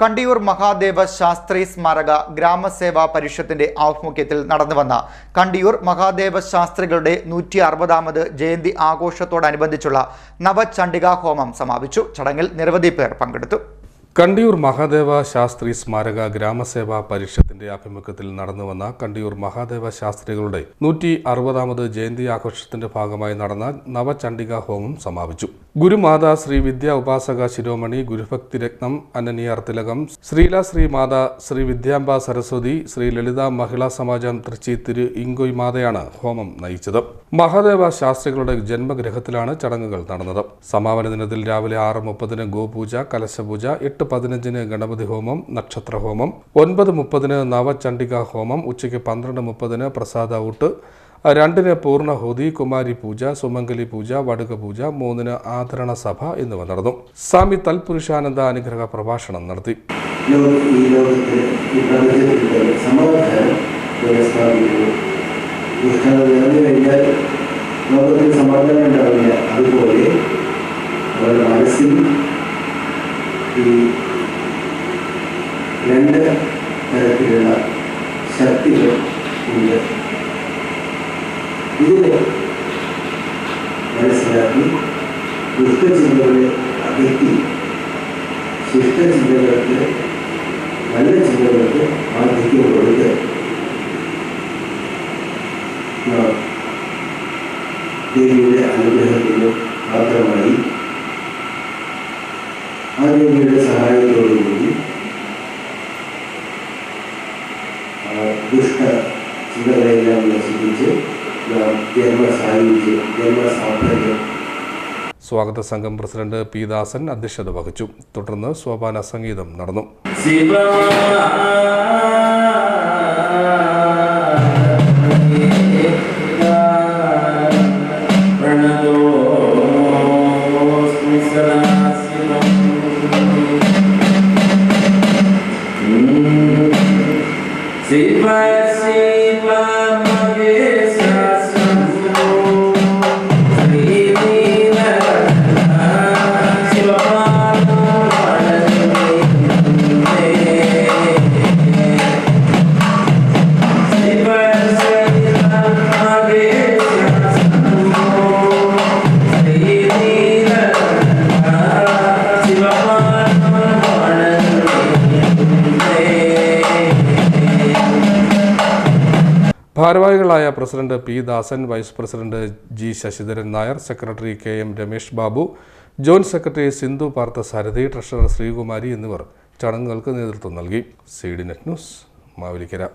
കണ്ടിയൂർ മഹാദേവ ശാസ്ത്രി സ്മാരക ഗ്രാമസേവാ പരിഷത്തിന്റെ ആഭിമുഖ്യത്തിൽ നടന്നുവന്ന കണ്ടിയൂർ മഹാദേവ ശാസ്ത്രികളുടെ നൂറ്റി അറുപതാമത് ജയന്തി ആഘോഷത്തോടനുബന്ധിച്ചുള്ള നവചണ്ഡികാ ഹോമം സമാപിച്ചു. ചടങ്ങിൽ നിരവധി പേർ പങ്കെടുത്തു. കണ്ടിയൂർ മഹാദേവ ശാസ്ത്രി സ്മാരക ഗ്രാമസേവാ പരിഷത്തിന്റെ ആഭിമുഖ്യത്തിൽ നടന്നുവന്ന കണ്ടിയൂർ മഹാദേവ ശാസ്ത്രികളുടെ നൂറ്റി അറുപതാമത് ജയന്തി ആഘോഷത്തിന്റെ ഭാഗമായി നടന്ന നവചണ്ഡിക ഹോമം സമാപിച്ചു. ഗുരുമാതാ ശ്രീ വിദ്യ ഉപാസക ശിരോമണി ഗുരുഭക്തി രത്നം അനനിയാർ തിലകം ശ്രീല ശ്രീ മാതാ ശ്രീ വിദ്യാംബ സരസ്വതി ശ്രീ ലളിത മഹിളാ സമാജം തൃച്ചി തിരു ഇങ്കോയ് മാതയാണ് ഹോമം നയിച്ചത്. മഹാദേവ ശാസ്ത്രികളുടെ ജന്മഗൃഹത്തിലാണ് ചടങ്ങുകൾ നടന്നത്. സമാപന ദിനത്തിൽ രാവിലെ ആറ് മുപ്പതിന് ഗോപൂജ കലശപൂജ എട്ട് പതിനഞ്ചിന് ഗണപതി ഹോമം നക്ഷത്ര ഹോമം ഒൻപത് മുപ്പതിന് നവചണ്ഡിക ഹോമം ഉച്ചയ്ക്ക് പന്ത്രണ്ട് മുപ്പതിന് പ്രസാദ ഊട്ട് രണ്ടിന് പൂർണഹോതി കുമാരി പൂജ സുമംഗലി പൂജ വടുക പൂജ മൂന്നിന് ആദരണ സഭ എന്നിവ നടന്നു. സ്വാമി തൽപുരുഷാനന്ദ അനുഗ്രഹ പ്രഭാഷണം നടത്തി. ലോകത്തിൽ സമാധാനം ഉണ്ടാവില്ല. അതുപോലെ അവരുടെ മനസ്സിൽ ഈ രണ്ട് തരത്തിലുള്ള ശക്തികൾ ഉണ്ട്. ഇതിനെ മനസ്സിലാക്കി ദുഷ്ടചിന്തകളെ അകറ്റി ശിഷ്ടചിന്തകൾക്ക് നല്ല ചിന്തകൾക്ക് ആധിക്യം കൊടുത്ത് ദേവിയുടെ അനുഗ്രഹത്തിനും പാത്രമായി ആ ദേവിയുടെ സഹായത്തോടുകൂടി ദുഷ്ട ചിന്തകളെല്ലാം നശിപ്പിച്ച് നാം ജന്മസായുജ്യം ജന്മസാഫല്യം സ്വാഗത സംഘം പ്രസിഡന്റ് പി ദാസൻ അധ്യക്ഷത വഹിച്ചു. തുടർന്ന് സോപാന സംഗീതം നടന്നു. Siva Sipa, Sipa. ഭാരവാഹികളായ president P Dasan vice president G Sasidharan Nair secretary K M Ramesh Babu joint secretary Sindhu Parthasarathy treasurer Sreekumari എന്നിവർ ചടങ്ങുകൾക്ക് നേതൃത്വം നൽകി. C D net news Mavelikkara.